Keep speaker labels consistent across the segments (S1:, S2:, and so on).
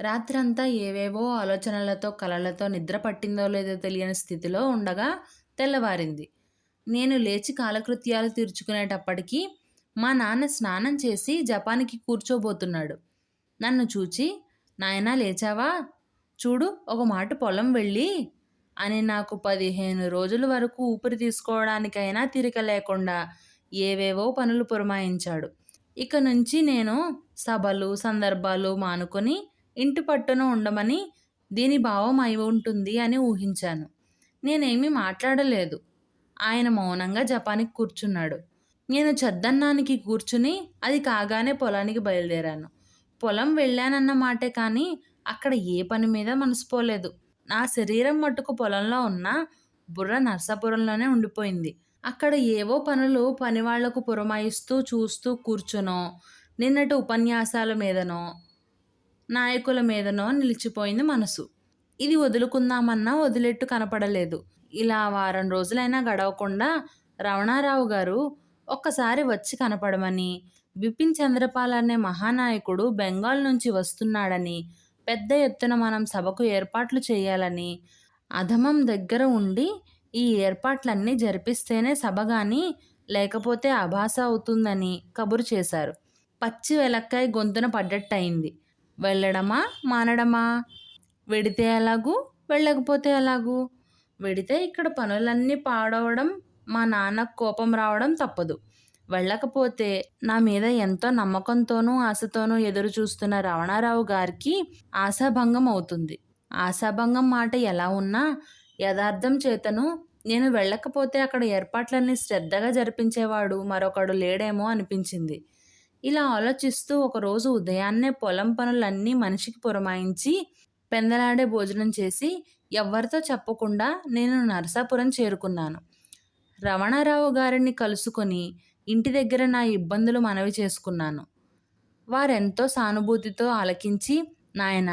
S1: రాత్రంతా ఏవేవో ఆలోచనలతో కలలతో నిద్ర పట్టిందో లేదో తెలియని స్థితిలో ఉండగా తెల్లవారింది. నేను లేచి కాలకృత్యాలు తీర్చుకునేటప్పటికీ మా నాన్న స్నానం చేసి జపానికి కూర్చోబోతున్నాడు. నన్ను చూచి నాయనా లేచావా? చూడు ఒక మాట పొలం వెళ్ళి అని నాకు పదిహేను రోజుల వరకు ఊపిరి తీసుకోవడానికైనా తీరిక లేకుండా ఏవేవో పనులు పురమాయించాడు. ఇక నుంచి నేను సభలు సందర్భాలు మానుకొని ఇంటి పట్టున ఉండమని దీని భావం అయి ఉంటుంది అని ఊహించాను. నేనేమీ మాట్లాడలేదు. ఆయన మౌనంగా జపానికి కూర్చున్నాడు. నేను చద్దన్నానికి కూర్చుని అది కాగానే పొలానికి బయలుదేరాను. పొలం వెళ్ళానన్న మాటే కానీ అక్కడ ఏ పని మీద మనసుపోలేదు నా శరీరం మట్టుకు పొలంలో ఉన్న బుర్ర నర్సాపురంలోనే ఉండిపోయింది. అక్కడ ఏవో పనులు పనివాళ్ళకు పురమాయిస్తూ చూస్తూ కూర్చునో నిన్నటి ఉపన్యాసాల మీదనో నాయకుల మీదనో నిలిచిపోయింది మనసు. ఇది వదులుకుందామన్నా వదిలేట్టు కనపడలేదు. ఇలా వారం రోజులైనా గడవకుండా రమణారావు గారు ఒక్కసారి వచ్చి కనపడమని బిపిన్ చంద్రపాల్ అనే మహానాయకుడు బెంగాల్ నుంచి వస్తున్నాడని పెద్ద ఎత్తున మనం సభకు ఏర్పాట్లు చేయాలని అధమం దగ్గర ఉండి ఈ ఏర్పాట్లన్నీ జరిపిస్తేనే సభ కానీ లేకపోతే అభాస అవుతుందని కబురు చేశారు. పచ్చి వెలక్కాయ గొంతున పడ్డట్టయింది. వెళ్ళడమా? మానడమా? వెడితే ఎలాగూ? వెళ్ళకపోతే ఎలాగూ? వెడితే ఇక్కడ పనులన్నీ పాడవడం మా నాన్నకు కోపం రావడం తప్పదు. వెళ్ళకపోతే నా మీద ఎంతో నమ్మకంతోనూ ఆశతోనూ ఎదురు చూస్తున్న రమణారావు గారికి ఆశాభంగం అవుతుంది. ఆశాభంగం మాట ఎలా ఉన్నా యథార్థం చేతను నేను వెళ్ళకపోతే అక్కడ ఏర్పాట్లన్నీ శ్రద్ధగా జరిపించేవాడు మరొకడు లేడేమో అనిపించింది. ఇలా ఆలోచిస్తూ ఒకరోజు ఉదయాన్నే పొలం పనులన్నీ మనిషికి పురమాయించి పెందలాడే భోజనం చేసి ఎవ్వరితో చెప్పకుండా నేను నరసాపురం చేరుకున్నాను. రమణారావు గారిని కలుసుకొని ఇంటి దగ్గర నా ఇబ్బందులు మనవి చేసుకున్నాను. వారెంతో సానుభూతితో ఆలకించి నాయన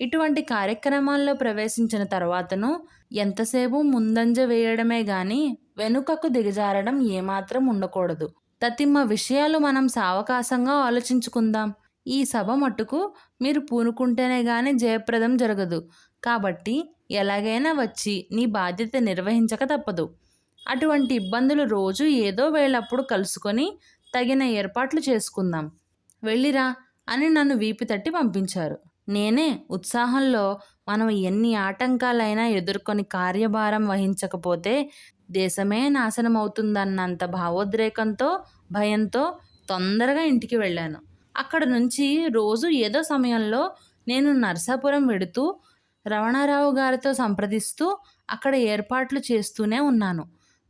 S1: ఇటువంటి కార్యక్రమాల్లో ప్రవేశించిన తర్వాతను ఎంతసేపు ముందంజ వేయడమే గాని వెనుకకు దిగజారడం ఏమాత్రం ఉండకూడదు. తతిమ్మ విషయాలు మనం సావకాశంగా ఆలోచించుకుందాం. ఈ సభ మట్టుకు మీరు పూనుకుంటేనే గాని జయప్రదం జరగదు. కాబట్టి ఎలాగైనా వచ్చి నీ బాధ్యత నిర్వహించక తప్పదు. అటువంటి ఇబ్బందులు రోజు ఏదో వేళప్పుడు కలుసుకొని తగిన ఏర్పాట్లు చేసుకుందాం. వెళ్ళిరా అని నన్ను వీపు తట్టి పంపించారు. నేనే ఉత్సాహంలో మనం ఎన్ని ఆటంకాలైనా ఎదుర్కొని కార్యభారం వహించకపోతే దేశమే నాశనం అవుతుందన్నంత భావోద్రేకంతో భయంతో తొందరగా ఇంటికి వెళ్ళాను. అక్కడ నుంచి రోజు ఏదో సమయంలో నేను నర్సాపురం వెడుతూ రమణారావు గారితో సంప్రదిస్తూ అక్కడ ఏర్పాట్లు చేస్తూనే ఉన్నాను.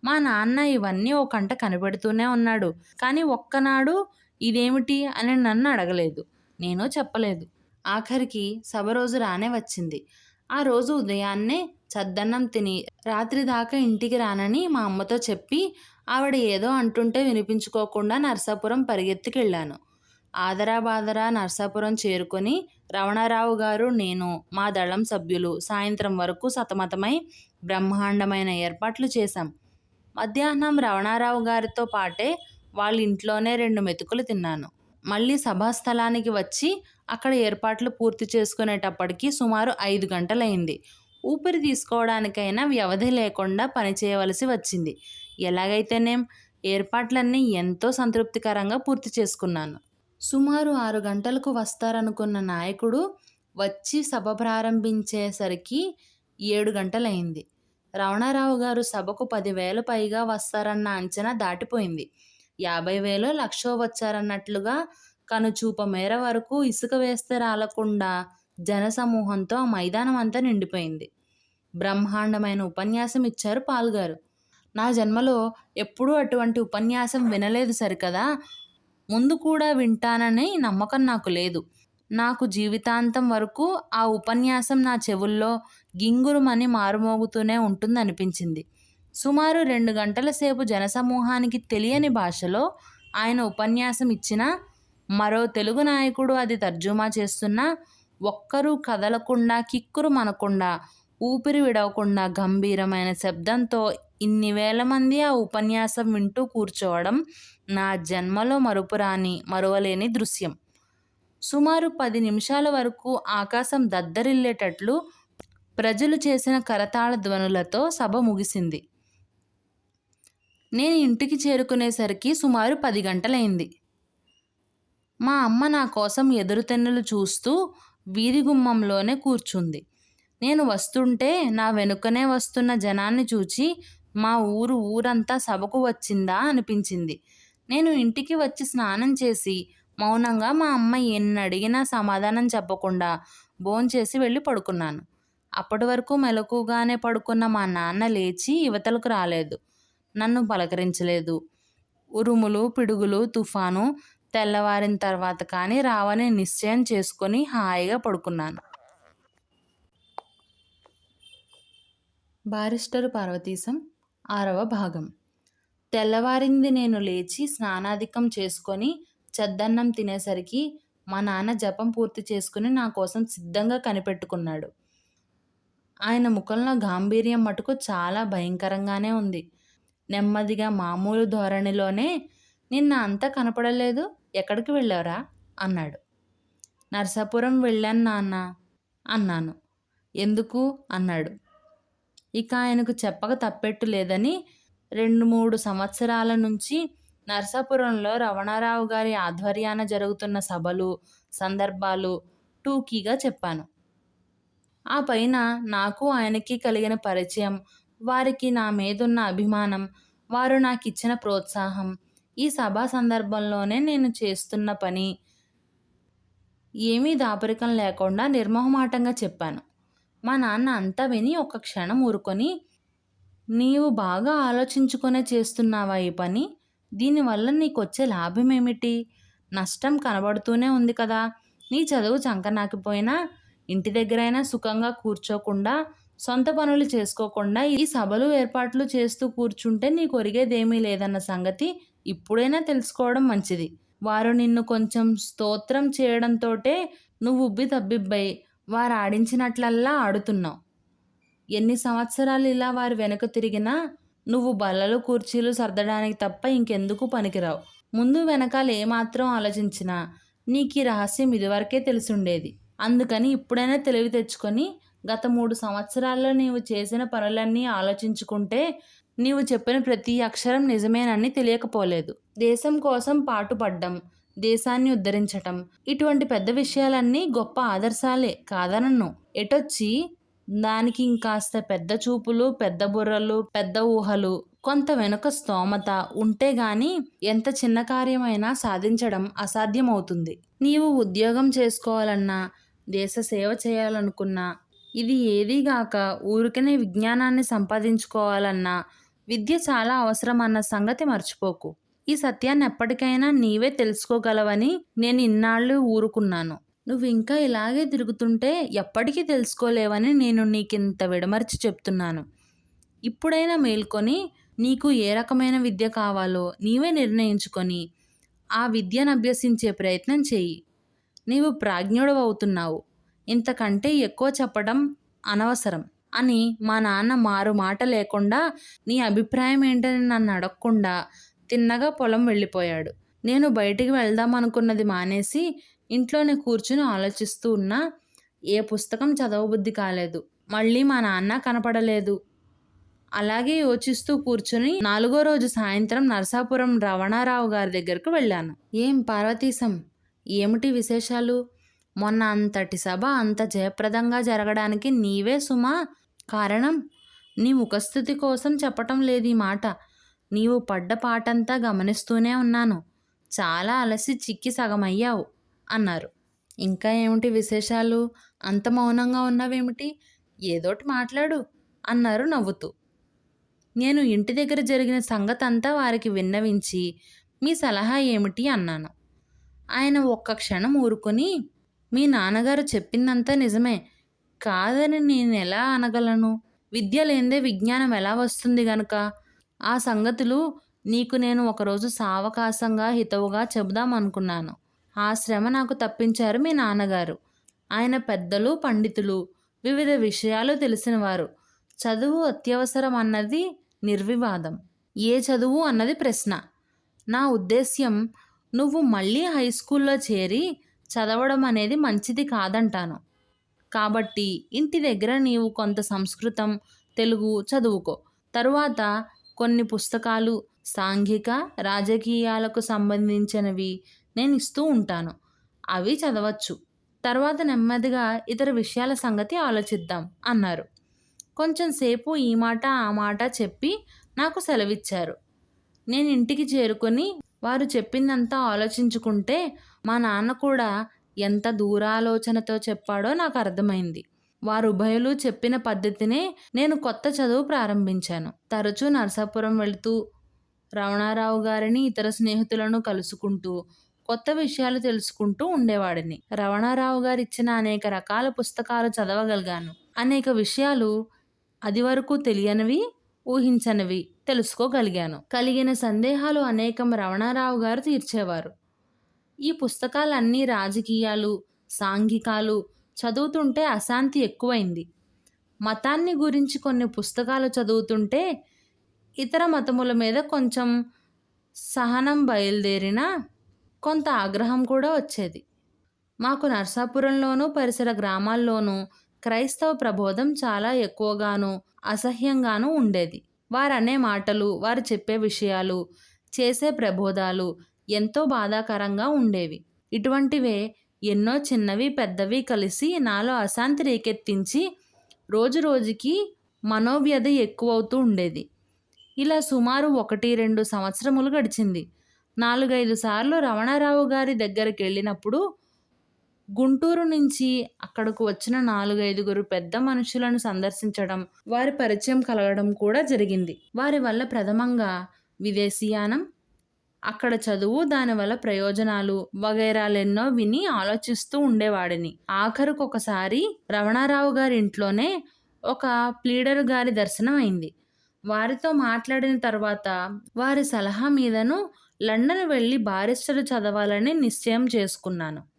S1: మా నాన్న ఇవన్నీ ఓ కంట కనిపెడుతూనే ఉన్నాడు. కానీ ఒక్కనాడు ఇదేమిటి అని నన్ను అడగలేదు. నేను చెప్పలేదు. ఆఖరికి సభ రోజు రానే వచ్చింది. ఆ రోజు ఉదయాన్నే చద్దన్నం తిని రాత్రి దాకా ఇంటికి రానని మా అమ్మతో చెప్పి ఆవిడ ఏదో అంటుంటే వినిపించుకోకుండా నర్సాపురం పరిగెత్తికెళ్ళాను. ఆదరాబాదరా నర్సాపురం చేరుకొని రమణారావు గారు నేను మా దళం సభ్యులు సాయంత్రం వరకు సతమతమై బ్రహ్మాండమైన ఏర్పాట్లు చేశాం. మధ్యాహ్నం రమణారావు గారితో పాటే వాళ్ళ ఇంట్లోనే రెండు మెతుకులు తిన్నాను. మళ్ళీ సభాస్థలానికి వచ్చి అక్కడ ఏర్పాట్లు పూర్తి చేసుకునేటప్పటికి సుమారు ఐదు గంటలైంది. ఊపిరి తీసుకోవడానికైనా వ్యవధి లేకుండా పనిచేయవలసి వచ్చింది. ఎలాగైతేనేం ఏర్పాట్లన్నీ ఎంతో సంతృప్తికరంగా పూర్తి చేసుకున్నాను. సుమారు ఆరు గంటలకు వస్తారనుకున్న నాయకుడు వచ్చి సభ ప్రారంభించేసరికి ఏడు గంటలైంది. రమణారావు గారు సభకు పదివేలు పైగా వస్తారన్న అంచనా దాటిపోయింది. యాభై వేలో లక్షో వచ్చారన్నట్లుగా కనుచూప మేర వరకు ఇసుక వేస్తే రాలకుండా జనసమూహంతో ఆ మైదానం అంతా నిండిపోయింది. బ్రహ్మాండమైన ఉపన్యాసం ఇచ్చారు పాల్గారు నా జన్మలో ఎప్పుడూ అటువంటి ఉపన్యాసం వినలేదు సరికదా? ముందు కూడా వింటానని నమ్మకం నాకు లేదు. నాకు జీవితాంతం వరకు ఆ ఉపన్యాసం నా చెవుల్లో గింగురుమని మారుమోగుతూనే ఉంటుందనిపించింది. సుమారు రెండు గంటల సేపు జనసమూహానికి తెలియని భాషలో ఆయన ఉపన్యాసం ఇచ్చిన మరో తెలుగు నాయకుడు అది తర్జుమా చేస్తున్న ఒక్కరూ కదలకుండా కిక్కురు మనకుండా ఊపిరి విడవకుండా గంభీరమైన శబ్దంతో ఇన్ని వేల మంది ఆ ఉపన్యాసం వింటూ కూర్చోవడం నా జన్మలో మరుపురాని మరువలేని దృశ్యం. సుమారు పది నిమిషాల వరకు ఆకాశం దద్దరిల్లేటట్లు ప్రజలు చేసిన కరతాళ ధ్వనులతో సభ ముగిసింది. నేను ఇంటికి చేరుకునేసరికి సుమారు పది గంటలైంది. మా అమ్మ నా కోసం ఎదురుతెన్నులు చూస్తూ వీధి గుమ్మంలోనే కూర్చుంది. నేను వస్తుంటే నా వెనుకనే వస్తున్న జనాన్ని చూచి మా ఊరు ఊరంతా సభకు వచ్చిందా? అనిపించింది. నేను ఇంటికి వచ్చి స్నానం చేసి మౌనంగా మా అమ్మ ఎన్ని అడిగినా సమాధానం చెప్పకుండా భోంచేసి వెళ్ళి పడుకున్నాను. అప్పటి వరకు మెలకుగానే పడుకున్న మా నాన్న లేచి యువతలకు రాలేదు. నన్ను పలకరించలేదు. ఉరుములు పిడుగులు తుఫాను తెల్లవారిన తర్వాత కానీ రావని నిశ్చయం చేసుకొని హాయిగా పడుకున్నాను. బారిస్టర్ పార్వతీశం ఆరవ భాగం. తెల్లవారింది నేను లేచి స్నానాధికం చేసుకొని చద్దన్నం తినేసరికి మా నాన్న జపం పూర్తి చేసుకుని నా కోసం సిద్ధంగా కనిపెట్టుకున్నాడు. ఆయన ముఖంలో గాంభీర్యం మటుకు చాలా భయంకరంగానే ఉంది. నెమ్మదిగా మామూలు ధోరణిలోనే నిన్న అంతా కనపడలేదు. ఎక్కడికి వెళ్ళారా అన్నాడు. నరసాపురం వెళ్ళాను నాన్న అన్నాను. ఎందుకు? అన్నాడు. ఇక ఆయనకు చెప్పక తప్పెట్టు లేదని రెండు మూడు సంవత్సరాల నుంచి నర్సాపురంలో రమణారావు గారి ఆధ్వర్యాన జరుగుతున్న సభలు సందర్భాలు టూకీగా చెప్పాను. ఆ పైన నాకు ఆయనకి కలిగిన పరిచయం వారికి నా మీదున్న అభిమానం వారు నాకు ఇచ్చిన ప్రోత్సాహం. ఈ సభా సందర్భంలోనే నేను చేస్తున్న పని ఏమీ దాపరికం లేకుండా నిర్మోహమాటంగా చెప్పాను. మా నాన్న అంతా విని ఒక క్షణం ఊరుకొని నీవు బాగా ఆలోచించుకునే చేస్తున్నావా ఈ పని? దీనివల్ల నీకు వచ్చే లాభం ఏమిటి నష్టం కనబడుతూనే ఉంది కదా. నీ చదువు చంకనాకిపోయినా ఇంటి దగ్గరైనా సుఖంగా కూర్చోకుండా సొంత పనులు చేసుకోకుండా ఈ సభలు ఏర్పాట్లు చేస్తూ కూర్చుంటే నీకు ఒరిగేదేమీ లేదన్న సంగతి ఇప్పుడైనా తెలుసుకోవడం మంచిది. వారు నిన్ను కొంచెం స్తోత్రం చేయడంతోటే నువ్వు ఉబ్బి తబ్బిబ్బై వారు ఆడించినట్లల్లా ఆడుతున్నావు. ఎన్ని సంవత్సరాలు ఇలా వారు వెనుక తిరిగినా నువ్వు బల్లలు కుర్చీలు సర్దడానికి తప్ప ఇంకెందుకు పనికిరావు. ముందు వెనకాల ఏమాత్రం ఆలోచించినా నీకు ఈ రహస్యం ఇదివరకే తెలిసుండేది. అందుకని ఇప్పుడైనా తెలివి తెచ్చుకొని గత మూడు సంవత్సరాల్లో నీవు చేసిన పనులన్నీ ఆలోచించుకుంటే నీవు చెప్పిన ప్రతి అక్షరం నిజమేనని తెలియకపోలేదు. దేశం కోసం పాటుపడ్డం దేశాన్ని ఉద్ధరించటం ఇటువంటి పెద్ద విషయాలన్నీ గొప్ప ఆదర్శాలే కాదనను. ఎటొచ్చి? దానికి ఇంకాస్త పెద్ద చూపులు పెద్ద బుర్రలు పెద్ద ఊహలు కొంత వెనుక స్తోమత ఉంటే గాని ఎంత చిన్న కార్యమైనా సాధించడం అసాధ్యమవుతుంది. నీవు ఉద్యోగం చేసుకోవాలన్నా దేశ సేవ చేయాలనుకున్నా ఇది ఏదీగాక ఊరికనే విజ్ఞానాన్ని సంపాదించుకోవాలన్నా విద్య చాలా అవసరం అన్న సంగతి మర్చిపోకు. ఈ సత్యాన్ని ఎప్పటికైనా నీవే తెలుసుకోగలవని నేను ఇన్నాళ్ళు ఊరుకున్నాను. నువ్వు ఇంకా ఇలాగే తిరుగుతుంటే ఎప్పటికీ తెలుసుకోలేవని నేను నీకింత విడమర్చి చెప్తున్నాను. ఇప్పుడైనా మేల్కొని నీకు ఏ రకమైన విద్య కావాలో నీవే నిర్ణయించుకొని ఆ విద్యను అభ్యసించే ప్రయత్నం చెయ్యి నీవు ప్రాజ్ఞుడు అవుతున్నావు ఇంతకంటే ఎక్కువ చెప్పడం అనవసరం అని మా నాన్న మారు మాట లేకుండా నీ అభిప్రాయం ఏంటని నన్ను అడగకుండా తిన్నగా పొలం వెళ్ళిపోయాడు. నేను బయటికి వెళ్దాం అనుకున్నది మానేసి ఇంట్లోనే కూర్చుని ఆలోచిస్తూ ఉన్నా ఏ పుస్తకం చదవబుద్ధి కాలేదు. మళ్ళీ మా నాన్న కనపడలేదు. అలాగే యోచిస్తూ కూర్చుని నాలుగో రోజు సాయంత్రం నరసాపురం రవణారావు గారి దగ్గరకు వెళ్ళాను. ఏం పార్వతీశం? ఏమిటి విశేషాలు? మొన్న అంతటి సభ అంత జయప్రదంగా జరగడానికి నీవే సుమా. కారణం? నీ ముఖస్థుతి కోసం చెప్పటం లేదు ఈ మాట. నీవు పడ్డ పాటంతా గమనిస్తూనే ఉన్నాను. చాలా అలసి చిక్కి సగమయ్యావు అన్నారు. ఇంకా ఏమిటి విశేషాలు? అంత మౌనంగా ఉన్నావేమిటి? ఏదోటి మాట్లాడు అన్నారు నవ్వుతూ. నేను ఇంటి దగ్గర జరిగిన సంగతంతా వారికి విన్నవించి మీ సలహా ఏమిటి అన్నాను. ఆయన ఒక్క క్షణం ఊరుకొని మీ నాన్నగారు చెప్పిందంతా నిజమే. కాదని నేను ఎలా అనగలను? విద్య లేనిదే విజ్ఞానం ఎలా వస్తుంది గనుక? ఆ సంగతులు నీకు నేను ఒకరోజు సావకాశంగా హితవుగా చెబుదాం అనుకున్నాను. ఆ శ్రమ నాకు తప్పించారు మీ నాన్నగారు. ఆయన పెద్దలు పండితులు వివిధ విషయాలు తెలిసినవారు. చదువు అత్యవసరం అన్నది నిర్వివాదం. ఏ చదువు అన్నది ప్రశ్న. నా ఉద్దేశ్యం నువ్వు మళ్ళీ హై స్కూల్లో చేరి చదవడం అనేది మంచిది కాదంటాను. కాబట్టి ఇంటి దగ్గర నీవు కొంత సంస్కృతం తెలుగు చదువుకో. తరువాత కొన్ని పుస్తకాలు సాంఘిక రాజకీయాలకు సంబంధించినవి నేను ఇస్తూ ఉంటాను. అవి చదవచ్చు. తర్వాత నెమ్మదిగా ఇతర విషయాల సంగతి ఆలోచిద్దాం అన్నారు. కొంచెం సేపు ఈ మాట ఆ మాట చెప్పి నాకు సెలవిచ్చారు. నేను ఇంటికి చేరుకొని వారు చెప్పిందంతా ఆలోచించుకుంటే మా నాన్న కూడా ఎంత దూరాలోచనతో చెప్పాడో నాకు అర్థమైంది. వారు ఉభయలు చెప్పిన పద్ధతినే నేను కొత్త చదువు ప్రారంభించాను. తరచూ నరసాపురం వెళుతూ రమణారావు గారిని ఇతర స్నేహితులను కలుసుకుంటూ కొత్త విషయాలు తెలుసుకుంటూ ఉండేవాడిని. రమణారావు గారు ఇచ్చిన అనేక రకాల పుస్తకాలు చదవగలిగాను. అనేక విషయాలు అది వరకు తెలియనివి ఊహించనివి. తెలుసుకోగలిగాను. కలిగిన సందేహాలు అనేకం రమణారావు గారు తీర్చేవారు. ఈ పుస్తకాలన్నీ రాజకీయాలు సాంఘికాలు చదువుతుంటే అశాంతి ఎక్కువైంది. మతాన్ని గురించి కొన్ని పుస్తకాలు చదువుతుంటే ఇతర మతముల మీద కొంచెం సహనం బయలుదేరిన కొంత ఆగ్రహం కూడా వచ్చేది. మాకు నర్సాపురంలోనూ పరిసర గ్రామాల్లోనూ క్రైస్తవ ప్రబోధం చాలా ఎక్కువగాను అసహ్యంగానూ ఉండేది. వారు అనే మాటలు వారు చెప్పే విషయాలు చేసే ప్రబోధాలు ఎంతో బాధాకరంగా ఉండేవి. ఇటువంటివే ఎన్నో చిన్నవి పెద్దవి కలిసి నాలో అశాంతి రేకెత్తించి రోజు రోజుకి మనోవ్యధ ఎక్కువవుతూ ఉండేది. ఇలా సుమారు ఒకటి రెండు సంవత్సరములు గడిచింది. నాలుగైదు సార్లు రమణారావు గారి దగ్గరికి వెళ్ళినప్పుడు గుంటూరు నుంచి అక్కడకు వచ్చిన నాలుగైదుగురు పెద్ద మనుషులను సందర్శించడం వారి పరిచయం కలగడం కూడా జరిగింది. వారి వల్ల ప్రథమంగా విదేశీయానం అక్కడ చదువు దానివల్ల ప్రయోజనాలు వగైరాలెన్నో విని ఆలోచిస్తూ ఉండేవాడిని. ఆఖరుకు ఒకసారి రమణారావు గారి ఇంట్లోనే ఒక ప్లీడర్ గారి దర్శనం అయింది. వారితో మాట్లాడిన తర్వాత వారి సలహా మీదను లండన్ వెళ్ళి బారిస్టర్ చదవాలని నిశ్చయం చేసుకున్నాను.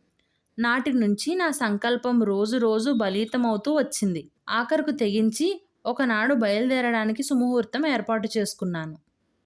S1: నాటి నుంచి నా సంకల్పం రోజు రోజు బలీతమవుతూ వచ్చింది. ఆఖరుకు తెగించి ఒకనాడు బయలుదేరడానికి సుముహూర్తం ఏర్పాటు చేసుకున్నాను.